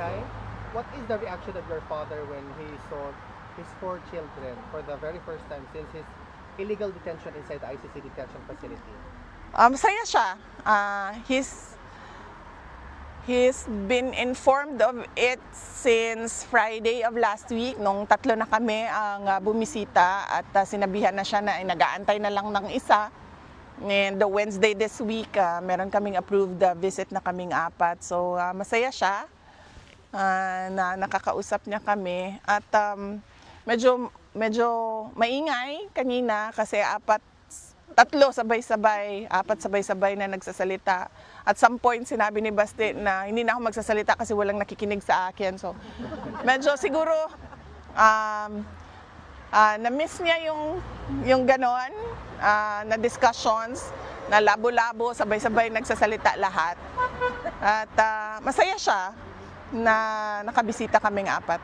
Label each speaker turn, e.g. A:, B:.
A: Nay, what is the reaction of your father when he saw his four children for the very first time since his illegal detention inside the ICC detention facility?
B: Um, masaya siya. Ah, he's he's been informed of it since Friday of last week nung tatlo na kami ang ah, bumisita at ah, sinabihan na siya na ay nag-aantay na lang ng isa. And the Wednesday this week, ah, meron kaming approved ah, visit na kaming apat. So ah, masaya siya ah, na nakakausap niya kami at um, medyo medyo maingay kanina kasi apat tatlo sabay-sabay, apat sabay-sabay na nagsasalita. At some point, sinabi ni Basti na hindi na ako magsasalita kasi walang nakikinig sa akin. So, medyo siguro, um, ah, na-miss niya yung, yung ganon, ah, na discussions, na labo-labo, sabay-sabay nagsasalita lahat. At ah, masaya siya na nakabisita kaming apat.